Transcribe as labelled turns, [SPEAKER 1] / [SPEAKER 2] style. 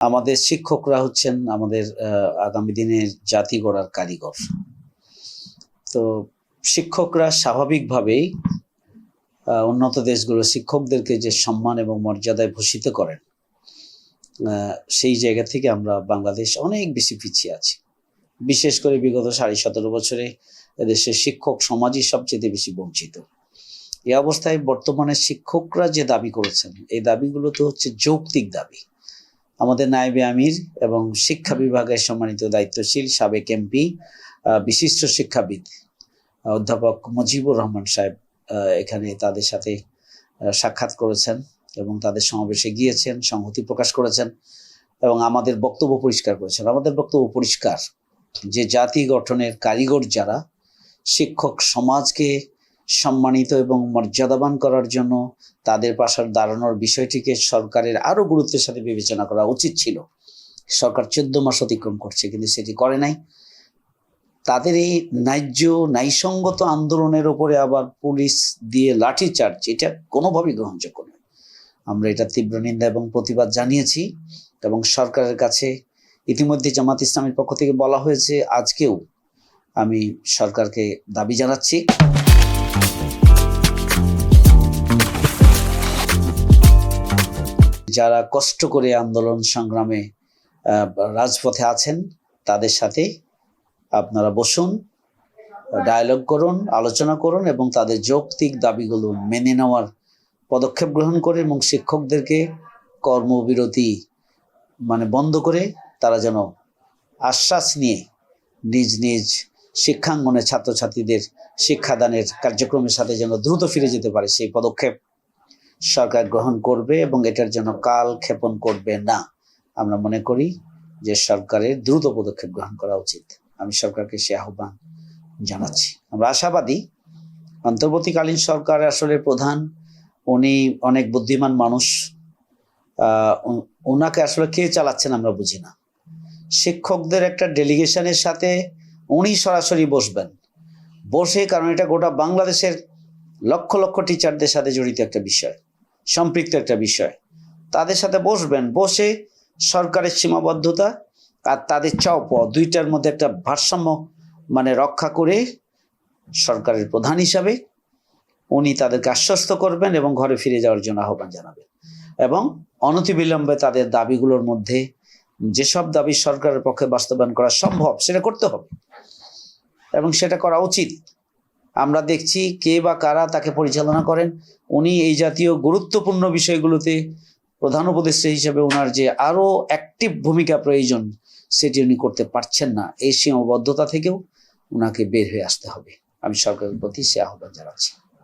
[SPEAKER 1] আমাদের শিক্ষকরা হচ্ছেন আমাদের আগামী দিনের জাতি গড়ার কারিগর। তো শিক্ষকরা স্বাভাবিকভাবেই উন্নত দেশগুলো শিক্ষকদেরকে যে সম্মান এবং মর্যাদায় ভূষিত করেন সেই জায়গা থেকে আমরা বাংলাদেশ অনেক বেশি পিছিয়ে আছি। বিশেষ করে বিগত সাড়ে সতেরো বছরে এদেশের শিক্ষক সমাজই সবচেয়ে বেশি বঞ্চিত। এই অবস্থায় বর্তমানে শিক্ষকরা যে দাবি করেছেন, এই দাবিগুলো তো হচ্ছে যৌক্তিক দাবি। আমাদের নায়েবে আমির এবং শিক্ষা বিভাগের সম্মানিত দায়িত্বশীল সাবেক এমপি বিশিষ্ট শিক্ষাবিদ অধ্যাপক মুজিবুর রহমান সাহেব এখানে তাদের সাথে সাক্ষাৎ করেছেন এবং তাদের সমাবেশে গিয়েছেন, সংহতি প্রকাশ করেছেন এবং আমাদের বক্তব্য পরিষ্কার করেছেন। আমাদের বক্তব্য পরিষ্কার যে জাতি গঠনের কারিগর যারা, শিক্ষক সমাজকে সম্মানিত এবং মর্যাদাবান করার জন্য তাদের পাশে দাঁড়ানোর বিষয়টিকে সরকারের আরও গুরুত্বের সাথে বিবেচনা করা উচিত ছিল। সরকার চোদ্দ মাস অতিক্রম করছে, কিন্তু সেটি করে নাই। তাদের এই ন্যায্য, ন্যায়সঙ্গত আন্দোলনের ওপরে আবার পুলিশ দিয়ে লাঠি চার্জ এটা কোনোভাবেই গ্রহণযোগ্য নয়। আমরা এটা তীব্র নিন্দা এবং প্রতিবাদ জানিয়েছি এবং সরকারের কাছে ইতিমধ্যে জামাত ইসলামের পক্ষ থেকে বলা হয়েছে, আজকেও আমি সরকারকে দাবি জানাচ্ছি। যারা কষ্ট করে আন্দোলন সংগ্রামে রাজপথে আছেন, তাদের সাথে আপনারা বসুন ডায়ালগ করুন, আলোচনা করুন এবং তাদের যৌক্তিক দাবিগুলো মেনে নেওয়ার পদক্ষেপ গ্রহণ করে এবং শিক্ষকদেরকে কর্মবিরতি মানে বন্ধ করে তারা যেন আশ্বাস নিয়ে নিজ নিজ শিক্ষাঙ্গনে ছাত্রছাত্রীদের শিক্ষাদানের কার্যক্রমের সাথে যেন দ্রুত ফিরে যেতে পারে সেই পদক্ষেপ সরকার গ্রহণ করবে এবং এটার জন্য কাল ক্ষেপণ করবে না। আমরা মনে করি যে সরকারের দ্রুত পদক্ষেপ গ্রহণ করা উচিত। আমি সরকারকে সে আহ্বান জানাচ্ছি। আমরা আশাবাদী, অন্তর্বর্তীকালীন সরকার আসলে প্রধান, উনি অনেক বুদ্ধিমান মানুষ। ওনাকে আসলে কে চালাচ্ছেন আমরা বুঝি না। শিক্ষকদের একটা ডেলিগেশনের সাথে উনি সরাসরি বসবেন। বসে, কারণ এটা গোটা বাংলাদেশের লক্ষ লক্ষ টিচারদের সাথে জড়িত একটা বিষয়। সম্পৃক্ত একটা বিষয়। তাদের সাথে বসবেন, বসে সরকারের সীমাবদ্ধতা আর তাদের চাও পাওয়া, দুইটার মধ্যে একটা ভারসাম্য মানে রক্ষা করে সরকারের প্রধান হিসাবে উনি তাদেরকে আশ্বস্ত করবেন এবং ঘরে ফিরে যাওয়ার জন্য আহ্বান জানাবেন। এবং অনতিবিলম্বে তাদের দাবিগুলোর মধ্যে যেসব দাবি সরকারের পক্ষে বাস্তবায়ন করা সম্ভব, সেটা করতে হবে। এবং সেটা করা উচিত। আমরা দেখছি কে বা কারা তাকে পরিচালনা করেন। উনি এই জাতীয় গুরুত্বপূর্ণ বিষয়গুলোতে প্রধান উপদেষ্টা হিসেবে ওনার যে আরও অ্যাক্টিভ ভূমিকা প্রয়োজন, সেটি উনি করতে পারছেন না। এই সীমাবদ্ধতা থেকেও ওনাকে বের হয়ে আসতে হবে। আমি সরকারের প্রতি সে আহ্বান জানাচ্ছি।